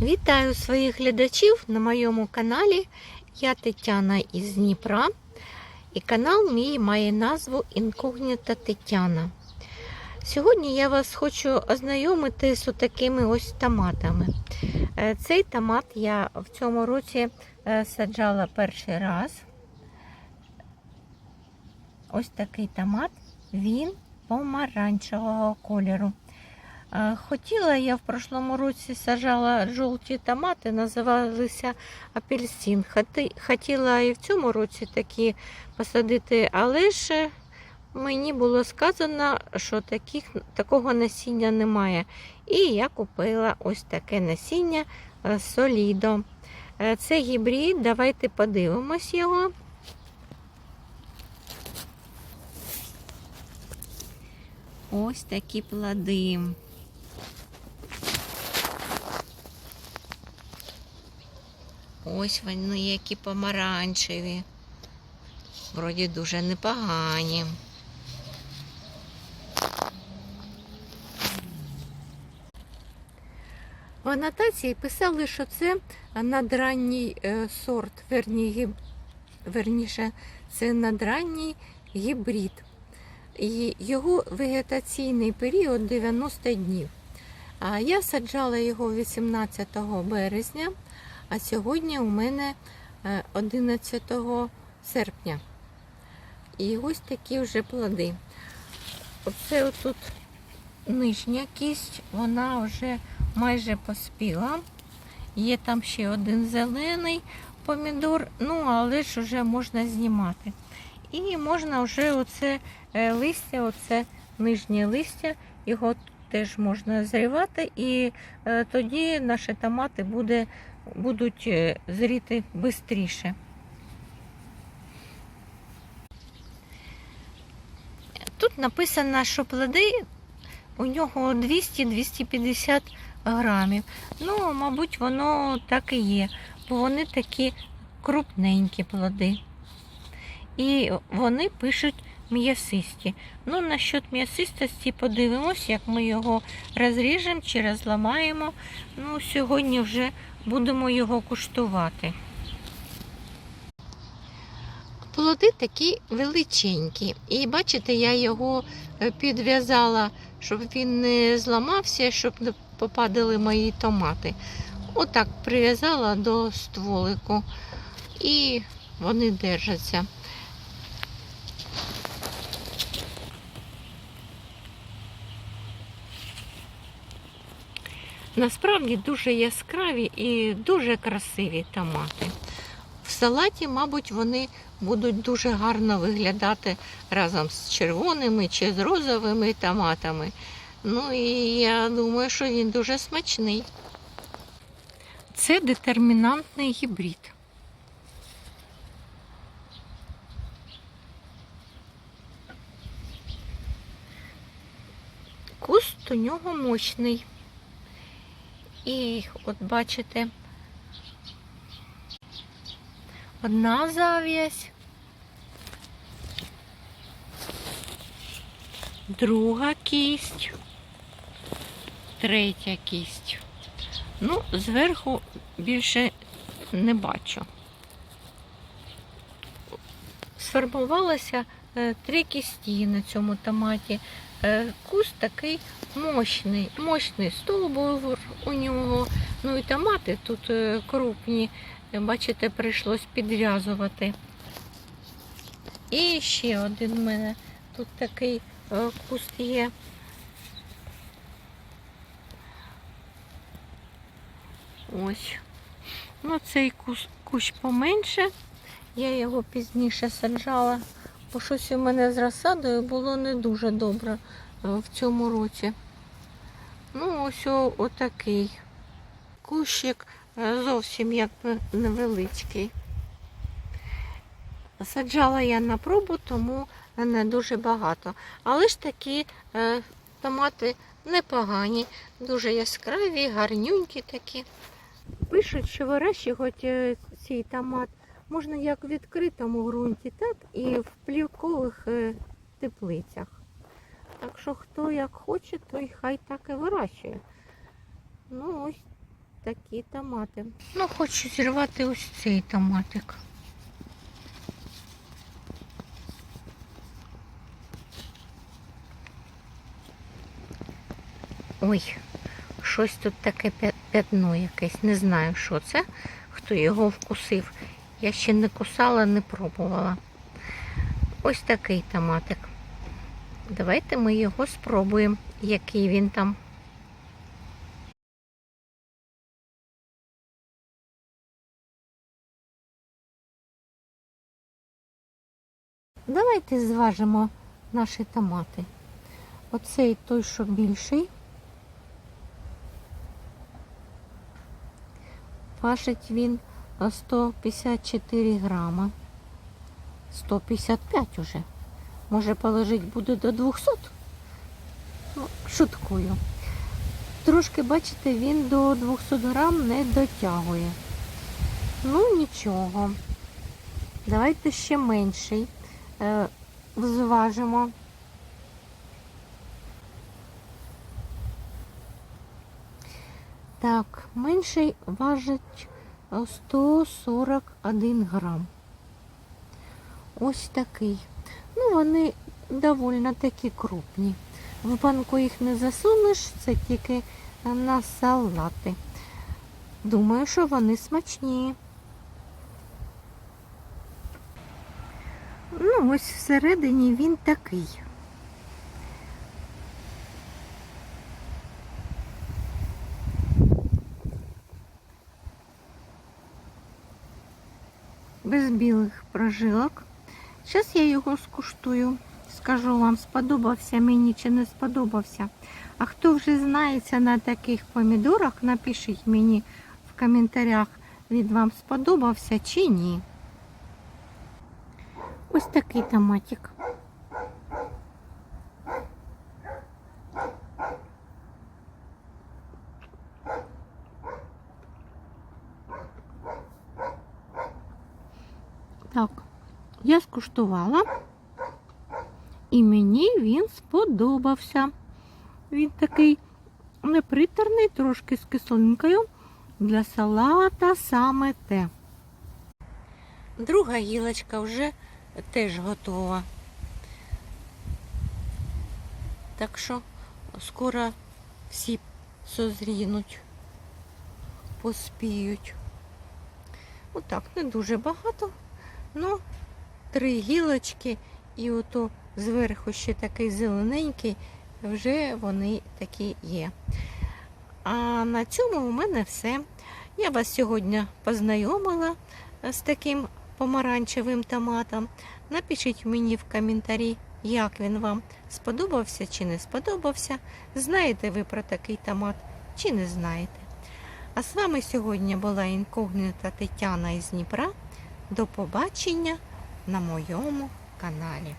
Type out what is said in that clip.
Вітаю своїх глядачів на моєму каналі. Я Тетяна із Дніпра. І канал мій має назву Інкогніта Тетяна. Сьогодні я вас хочу ознайомити з такими ось томатами. Е, Цей томат я в цьому році е, саджала перший раз. Ось такий томат, він помаранчевого кольору. Е, Хотіла я в прошлому році саджала жовті томати, називалися апельсин. Хотіла і в цьому році такі посадити, але ж мені було сказано, що таких, такого насіння немає. І я купила ось таке насіння е, Солідо. Е, Це гібрид, давайте подивимось його. Ось такі плоди. Ось вони які помаранчеві. Вроді дуже непогані. В анотації писали, що це надранній е, сорт, верні, верніше, це надранній гібрид. І його вегетаційний період 90 днів. А я саджала його 18 березня, а сьогодні у мене е, 11 серпня. І ось такі вже плоди. Оце отут нижня кість, вона вже майже поспіла. Є там ще один зелений помідор, ну але ж вже можна знімати. І можна вже оце е, листя, оце нижнє листя, його теж можна зривати, і е, тоді наші томати буде, будуть е, зріти швидше. Тут написано, що плоди у нього 200-250 грамів. Ну, мабуть, воно так і є, бо вони такі крупненькі плоди. І вони пишуть м'ясисті. Ну, насчет м'ясистості подивимось, як ми його розріжемо чи розламаємо. Ну, сьогодні вже будемо його куштувати. Плоди такі величенькі. І бачите, я його е, підв'язала, щоб він не зламався, щоб не попадали мої томати. Отак прив'язала до стволику. І вони держаться. Насправді дуже яскраві і дуже красиві томати. В салаті, мабуть, вони будуть дуже гарно виглядати разом з червоними чи з розовими томатами. Ну і я думаю, що він дуже смачний. Це детермінантний гібрид. Куст у нього мощний. І от бачите, одна зав'язь, друга кість, третя кість. Ну, зверху більше не бачу. Сформувалося е, три кісті на цьому томаті. Е, Куст такий мощний, мощний стовбур у нього. Ну і томати тут е, крупні. Бачите, прийшлось підв'язувати. І ще один в мене тут такий е, куст є. Ось. Ну, цей кус, кущ поменше. Я його пізніше саджала, бо щось у мене з розсадою було не дуже добре в цьому році. Ну, ось отакий. Кущик е, зовсім якби невеличкий. Саджала я на пробу, тому не дуже багато. Але ж такі е, томати непогані, дуже яскраві, гарнюнькі такі. Пишуть, що вирощувати цей томат можна як в відкритому ґрунті, так і в плівкових е, теплицях. Так що хто як хоче, той хай так і вирощує. Ну ось такі томати. Ну, хочу зірвати ось цей томатик. Ой, щось тут таке пятно якесь. Не знаю, що це, хто його вкусив. Я ще не кусала, не пробувала. Ось такий томатик. Давайте ми його спробуємо, який він там. Давайте зважимо наші томати. Оцей той, що більший. Важить він а, 154 грама. 155 уже. Може положить буде до 200? Ну, шуткую. Трошки, бачите, він до 200 грам не дотягує. Ну, нічого. Давайте ще менший. Е, зважимо. Так, менший важить е, 141 грам. Ось такий. Ну, вони довольно таки крупні. В банку їх не засунеш, це тільки на салати. Думаю, що вони смачні. Ну, ось всередині він такий. Без білих прожилок. Зараз я його скуштую. Скажу вам, сподобався мені чи не сподобався. А хто вже знається на таких помідорах, напишіть мені в коментарях, від вам сподобався чи ні. Ось такий томатик. Так, я скуштувала, і мені він сподобався. Він такий непритерний, трошки з кислинкою. Для салата саме те. Друга гілочка вже теж готова. Так що скоро всі созрінуть, поспіють. Отак, не дуже багато. Ну, три гілочки і ото зверху ще такий зелененький, вже вони такі є. А на цьому у мене все. Я вас сьогодні познайомила з таким помаранчевим томатом. Напишіть мені в коментарі, як він вам сподобався чи не сподобався. Знаєте ви про такий томат чи не знаєте. А з вами сьогодні була інкогніта Тетяна із Дніпра. До побачення на моєму каналі.